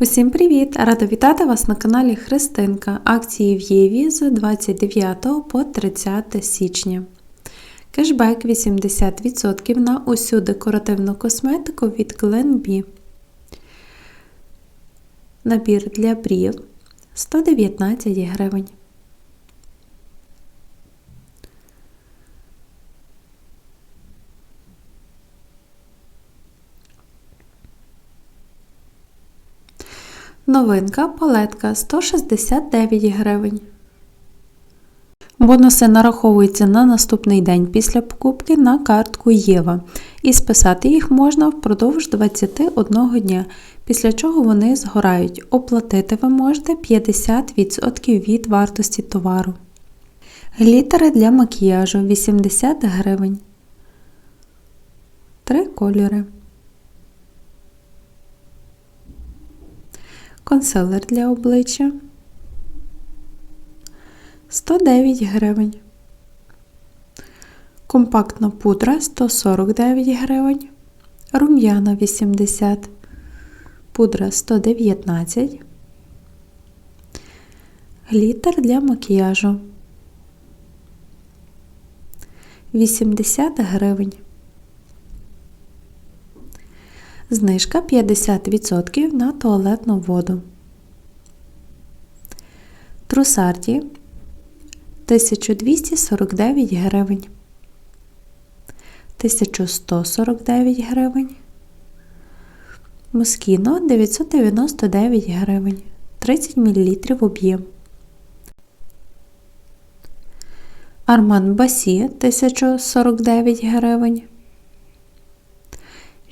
Усім привіт! Рада вітати вас на каналі Христинка. Акції в Єві з 29 по 30 січня. Кешбек 80% на усю декоративну косметику від Glenbee. Набір для брів 119 гривень. Новинка палетка 169 гривень. Бонуси нараховуються на наступний день після покупки на картку Єва. І списати їх можна впродовж 21 дня, після чого вони згорають. Оплатити ви можете 50% від вартості товару. Глітери для макіяжу 80 гривень. Три кольори. Консилер для обличчя 109 гривень. Компактна пудра 149 гривень. Рум'яна 80, пудра 119. Глітер для макіяжу 80 гривень. Знижка 50% на туалетну воду. Трусарді 1249 гривень. 1149 гривень. Москіно 999 гривень. 30 мл об'єм. Арман Басі 1049 гривень.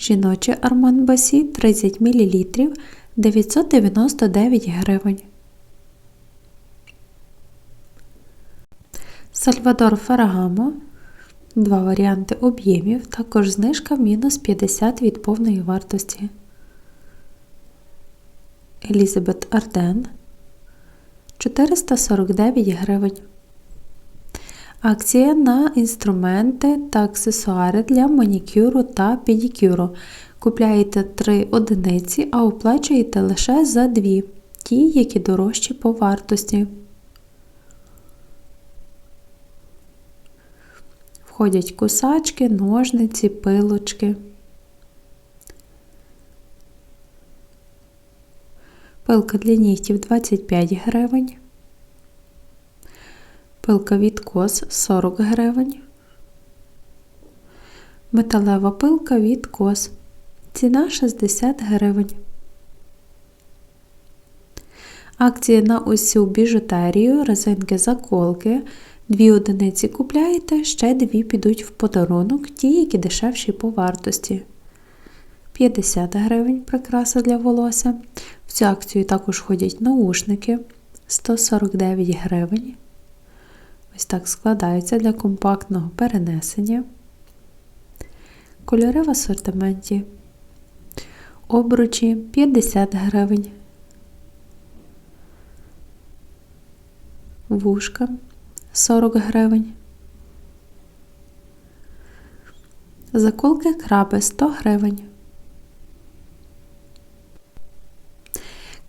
Жіночий Арман Басі 30 мл 999 гривень. Сальвадор Ферагамо. Два варіанти об'ємів, також знижка мінус 50 від повної вартості. Елізабет Арден 449 гривень. Акція на інструменти та аксесуари для манікюру та педикюру. Купляєте 3 одиниці, а оплачуєте лише за 2, ті, які дорожчі по вартості. Входять кусачки, ножниці, пилочки. Пилка для нігтів 25 гривень. Пилка від кос 40 гривень. Металева пилка від кос. Ціна 60 гривень. Акції на усю біжутерію, резинки заколки. Дві одиниці купляєте, ще дві підуть в подарунок, ті, які дешевші по вартості. 50 гривень прикраса для волосся. В цю акцію також ходять наушники 149 гривень. Ось так складаються для компактного перенесення. Кольори в асортименті. Обручі 50 гривень. Вушка 40 гривень. Заколки краби 100 гривень.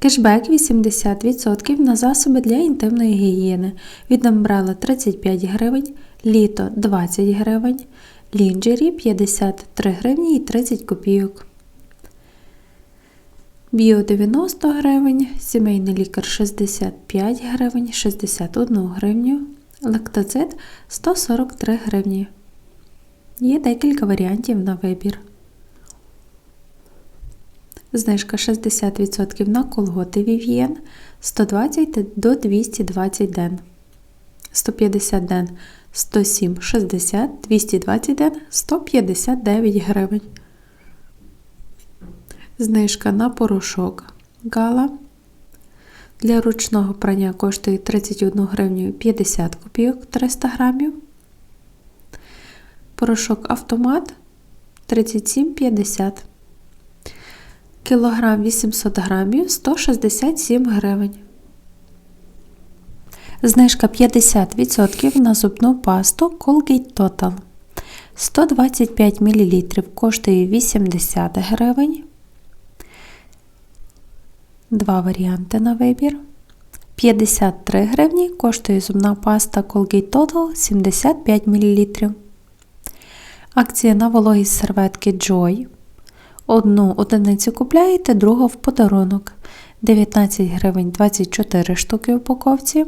Кешбек 80% на засоби для інтимної гігієни. Від Umbrella 35 гривень, літо 20 гривень, лінджері 53 гривні і 30 копійок. Біо 90 гривень, сімейний лікар 65 гривень, 61 гривню, лактоцит 143 гривні. Є декілька варіантів на вибір. Знижка 60% на колготи Vivien 120 до 220 ден. 150 ден 107,60, 220 ден 159 гривень. Знижка на порошок Гала. Для ручного прання коштує 31 гривню 50 копійок 300 грамів. Порошок автомат 37,50 Кілограм 800 грамів 167 гривень. Знижка 50% на зубну пасту Colgate Total. 125 мл коштує 80 гривень. Два варіанти на вибір. 53 гривні коштує зубна паста Colgate Total 75 мл. Акція на вологі серветки Joy. Одну одиницю купляєте, другу в подарунок. 19 гривень 24 штуки упаковці.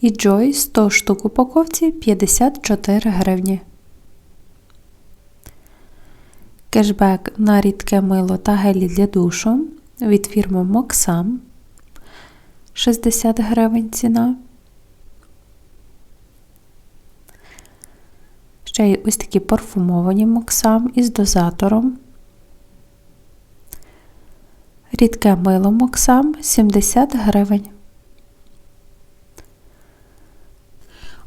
І Joy 100 штук упаковці 54 гривні. Кешбек на рідке мило та гелі для душу від фірми Moxam 60 гривень ціна. Ще є ось такі парфумовані Moxam із дозатором. Рідке мило Moxam 70 гривень.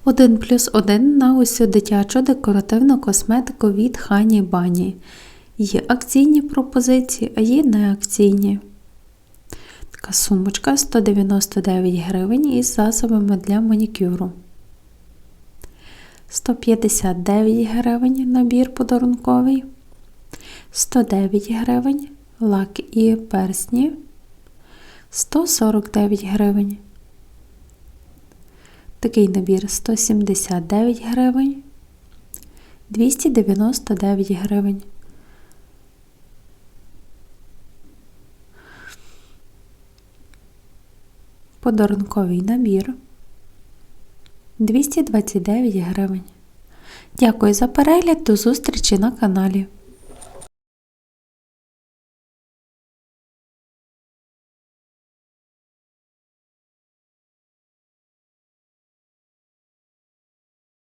1 плюс 1 на усю дитячу декоративну косметику від Хані Бані. Є акційні пропозиції, а є неакційні. Така сумочка 199 гривень із засобами для манікюру. 159 гривень набір подарунковий. 109 гривень лак і персні. 149 гривень. Такий набір 179 гривень. 299 гривень. Подарунковий набір 229 гривень. Дякую за перегляд, до зустрічі на каналі.